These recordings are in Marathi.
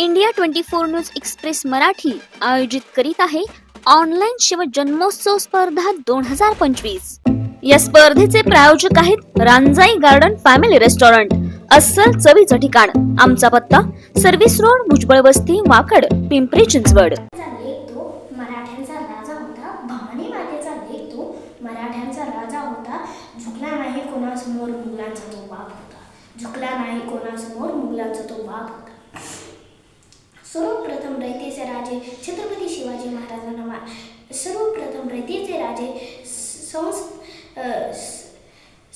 India twenty four news express Marathi आयोजित करीत आहे ऑनलाईन शिव जन्मोत्सव स्पर्धा दोन हजार पंचवीस. या स्पर्धेचे प्रायोजक आहेत रांजाई गार्डन फॅमिली रेस्टॉरंट अस्सल चवीचं ठिकाण आमचा पत्ता सर्व्हिस रोड भुजबळ वस्ती वाकड पिंपरी चिंचवड. मराठ्यांचा राजा होता. झुकला नाही कोणासमोर मुघलांचा तो बाप होता. झुकला नाही कोणासमोर मुघलांचा तो बाप होता. सर्वप्रथम रयतेचे राजे छत्रपती शिवाजी महाराजांना मा सर्वप्रथम रयतेचे राजे संस् संस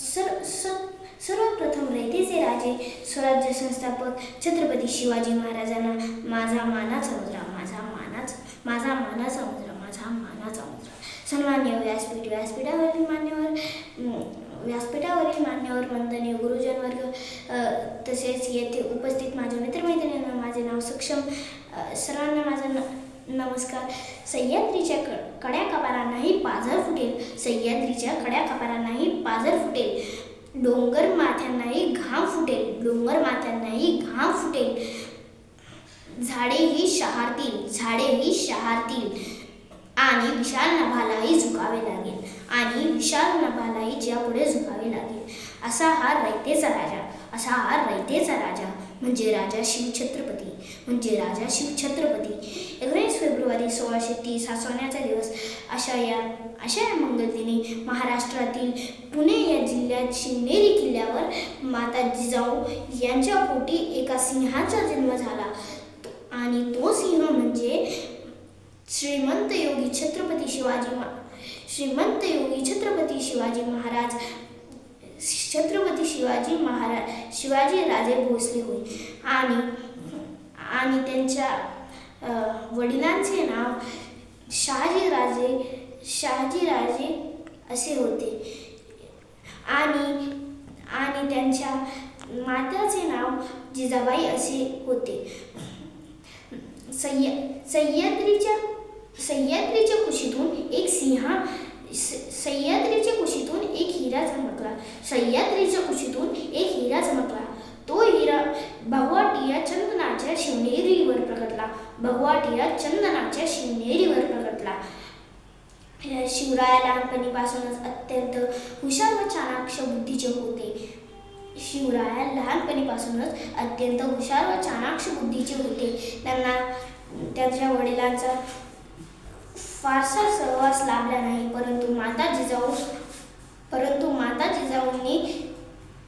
सर स- सर्वप्रथम रयतेचे राजे स्वराज्य संस्थापक छत्रपती शिवाजी महाराजांना माझा मानाचा मुद्रा माझा मानाचा माझा मानाचा मुद्रा माझा मानाचा मुद्रा सन्मान्य व्यासपीठ व्यासपीठावरील मान्यवर व्यासपीठ मान्यवर वंदनीय गुरुजन वर्ग तसेच येथे उपस्थित माझ्या मित्रमैत्रिणींना माझे नाव सक्षम सर्वांना माझा न नमस्कार. सह्याद्रीच्या क कड्या कपारांनाही पाझर फुटेल. सह्याद्रीच्या कड्या कपारांनाही पाझर फुटेल. डोंगर माथ्यांनाही घाम फुटेल. डोंगर माथ्यांनाही घाम फुटेल. झाडे ही शहारतील. झाडेही शहारतील. आणि विशाल नभालाही झुकावे लागेल. आणि विशाल नभालाही ज्यापुढे झुकावे लागेल. असा हा रयतेचा राजा असा हा रयतेचा राजा म्हणजे राजा शिवछत्रपती म्हणजे राजा शिवछत्रपती एकोणीस फेब्रुवारी सोळाशे तीस हा सोन्याचा दिवस. अशा या अशा या मंगलदिनी महाराष्ट्रातील पुणे या जिल्ह्यात शिवनेरी किल्ल्यावर माता जिजाऊ यांच्या पोटी एका सिंहाचा जन्म झाला. आणि तो सिंह म्हणजे श्रीमंत योगी छत्रपती शिवाजी श्रीमंत योगी छत्रपती शिवाजी महाराज छत्रपती शिवाजी महाराज शिवाजी राजे भोसले होय. आणि आणि त्यांच्या वडिलांचे नाव शहाजी राजे शहाजी राजे असे होते. आणि आणि त्यांच्या मात्याचे नाव जिजाबाई असे होते. सह्य सह्याद्रीच्या कुशीतून एक सिंहा स- सह्याद्रीच्या कुशीतून एक हिरा चमकला सह्याद्रीच्या कुशीतून एक हिरा चमकला तो हिरा भगवाटिया चंदनाच्या शिवनेरीवर प्रकटला. भगवाटिया चंदनाच्या शिवनेरीवर प्रकटला. शिवराय शिवराया लहानपणीपासूनच अत्यंत हुशार व चाणाक्ष बुद्धीचे होते. शिवराया लहानपणीपासूनच अत्यंत हुशार व चाणाक्ष बुद्धीचे होते. त्यांना त्यांच्या वडिलांचा फारसा सहवास लाभला नाही परंतु माता जिजाऊ परंतु माता जिजाऊंनी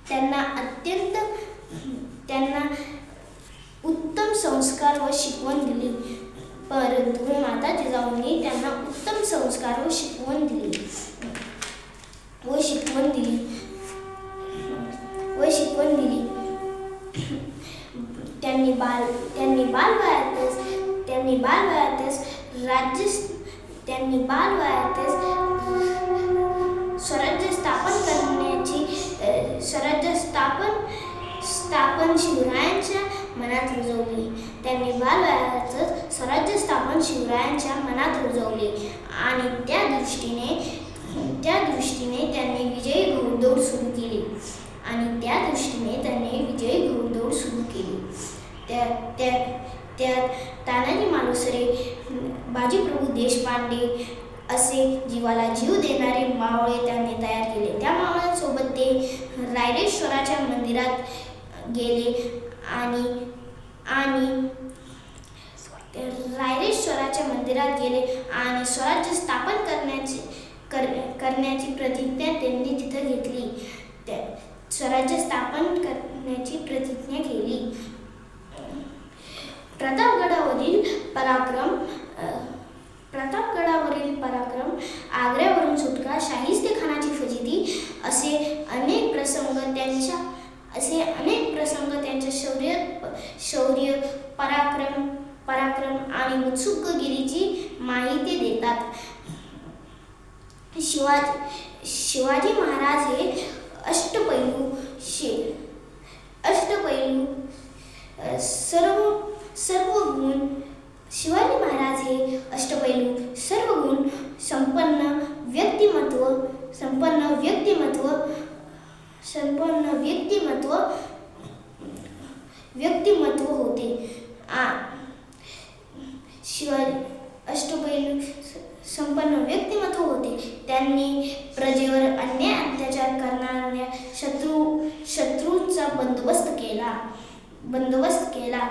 त्यांना अत्यंत त्यांना उत्तम संस्कार व शिकवण दिली. परंतु माता जिजाऊंनी त्यांना उत्तम संस्कार व शिकवण दिली. व शिकवण दिली. व शिकवण दिली. त्यांनी बाल त्यांनी बालवयातच त्यांनी बालवयातच राज्य त्यांनी बालवयातच स्थापन स्थापन शिवरायांच्या मनात रुजवली. त्यांनी बालवयातच स्वराज्य स्थापन शिवरायांच्या मनात रुजवले. आणि त्या दृष्टीने त्या दृष्टीने त्यांनी विजयी घोडदौड सुरू केली. आणि त्या दृष्टीने त्यांनी विजयी घोडदौड सुरू केली. त्या त्या त्यात तानाजी मालुसरे बाजीप्रभू देशपांडे असे जीवाला जीव देणारे मावळे त्यांनी तयार केले. त्या मावळ्यांसोबत रायरेश्वराच्या मंदिरात गेले आणि आणि रायरेश्वराच्या मंदिरात गेले आणि स्वराज्य स्थापन करण्याची कर करण्याची प्रतिज्ञा त्यांनी तिथं घेतली. त्या स्वराज्य स्थापन करण्याची प्रतिज्ञा केली. प्रतापगडावरील पराक्रम प्रतापगडावरील पराक्रम आग्र्यावरून सुटका शाहिस्ते खानाची फजिती असे अनेक प्रसंग त्यांच्या असे अनेक प्रसंग त्यांच्या शौर्य शौर्य पराक्रम पराक्रम आणि उत्सुकगिरीची माहिती देतात. शिवाजी शिवाजी महाराज हे अष्टपैलू शि अष्टपैलू सर्व सर्व गुण शिवाजी महाराज हे अष्टपैलू सर्व गुण संपन्न व्यक्तिमत्व संपन्न व्यक्तिमत्व संपन्न व्यक्तिमत्व व्यक्तिमत्व होते. आ- शिवाय अष्टपैलू संपन्न व्यक्तिमत्व होते. त्यांनी प्रजेवर अन्याय अत्याचार करणाऱ्या शत्रू शत्रूचा बंदोबस्त केला. बंदोबस्त केला.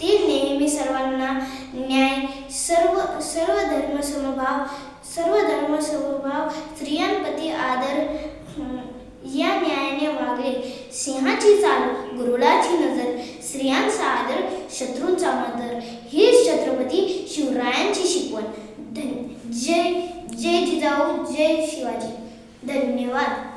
ते नेहमी सर्वांना न्याय सर्व सर्व धर्म समभाव सर्व धर्म समभाव स्त्रियांप्रती आदर या न्यायाने वागले. सिंहाची चाल गुरुलाची नजर स्त्रियांचा आदर शत्रूंचा मदर. ही छत्रपती शिवरायांची शिकवण. धन जय जय जिजाऊ जय शिवाजी. धन्यवाद.